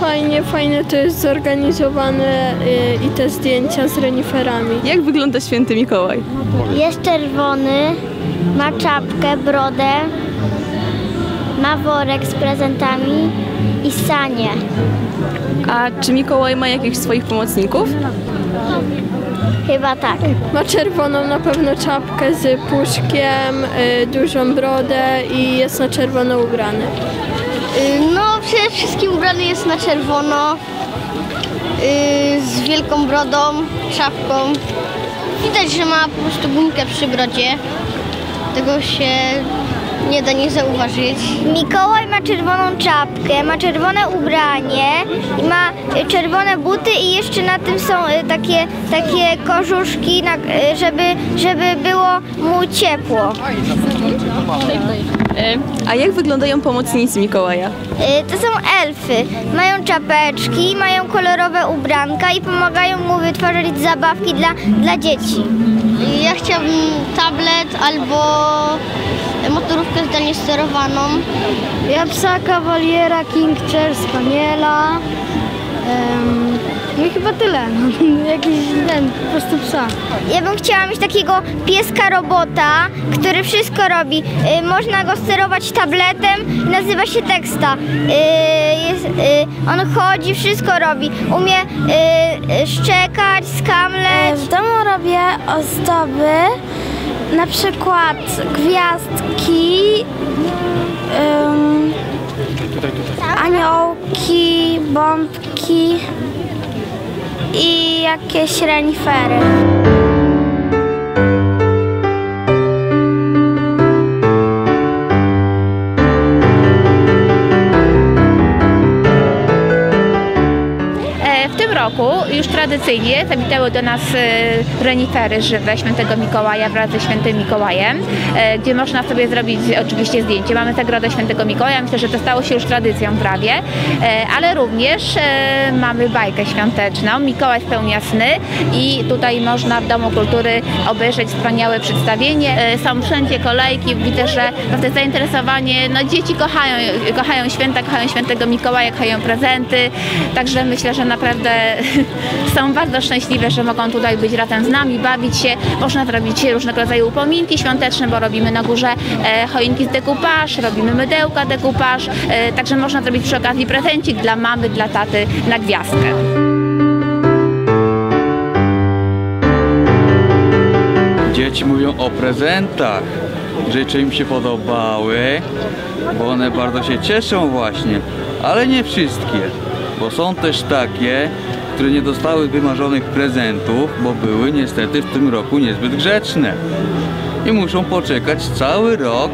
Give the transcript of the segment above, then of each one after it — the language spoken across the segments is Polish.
fajnie, fajne to jest zorganizowane y, i te zdjęcia z reniferami. Jak wygląda święty Mikołaj? Jest czerwony, ma czapkę, brodę, ma worek z prezentami i sanie. A czy Mikołaj ma jakichś swoich pomocników? Chyba tak. Ma czerwoną na pewno czapkę z puszkiem, y, dużą brodę i jest na czerwono ubrany. Y, No, przede wszystkim ubrany jest na czerwono, y, z wielką brodą, czapką. Widać, że ma po prostu gumkę przy brodzie. Tego się nie da nie zauważyć. Mikołaj ma czerwoną czapkę, ma czerwone ubranie, i ma y, czerwone buty i jeszcze na tym są y, takie, takie korzuszki, na- y, żeby, żeby było mu ciepło. A jak wyglądają pomocnicy Mikołaja? To są elfy. Mają czapeczki, mają kolorowe ubranka i pomagają mu wytwarzać zabawki dla, dla dzieci. Ja chciałbym tablet albo motorówkę zdalnie sterowaną. Ja psa kawaliera, King Chair, spaniela. em, no i chyba tyle. Jakiś ten, po prostu psa. Ja bym chciała mieć takiego pieska robota, który wszystko robi. Y, Można go sterować tabletem i nazywa się Teksta. Y, Jest, y, on chodzi, wszystko robi. Umie y, y, szczekać, skamleć. W domu robię ozdoby, na przykład gwiazdki, aniołki, bombki i jakieś renifery. Roku. Już tradycyjnie zawitały do nas e, renifery żywe świętego Mikołaja wraz ze świętym Mikołajem, e, gdzie można sobie zrobić oczywiście zdjęcie. Mamy zagrodę świętego Mikołaja, myślę, że to stało się już tradycją prawie, e, ale również mamy bajkę świąteczną, Mikołaj spełnia sny i tutaj można w Domu Kultury obejrzeć wspaniałe przedstawienie. Są wszędzie kolejki, widzę, że naprawdę zainteresowanie, no dzieci kochają, kochają święta, kochają świętego Mikołaja, kochają prezenty, także myślę, że naprawdę są bardzo szczęśliwe, że mogą tutaj być razem z nami, bawić się. Można zrobić różnego rodzaju upominki świąteczne, bo robimy na górze e, choinki z dekupaż, robimy mydełka dekupaż, e, także można zrobić przy okazji prezencik dla mamy, dla taty na gwiazdkę. Dzieci mówią o prezentach, że czy im się podobały, bo one bardzo się cieszą właśnie, ale nie wszystkie, bo są też takie, które nie dostały wymarzonych prezentów, bo były niestety w tym roku niezbyt grzeczne. I muszą poczekać cały rok.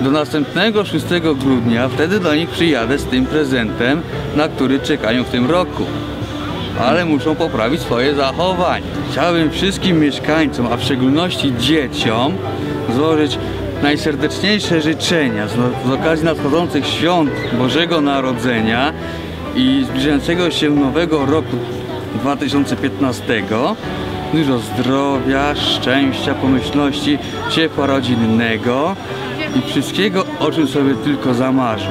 Do następnego 6 grudnia, wtedy do nich przyjadę z tym prezentem, na który czekają w tym roku. Ale muszą poprawić swoje zachowanie. Chciałbym wszystkim mieszkańcom, a w szczególności dzieciom, złożyć najserdeczniejsze życzenia z, okazji nadchodzących świąt Bożego Narodzenia i zbliżającego się nowego roku 2015. Dużo zdrowia, szczęścia, pomyślności, ciepła rodzinnego i wszystkiego, o czym sobie tylko zamarzą.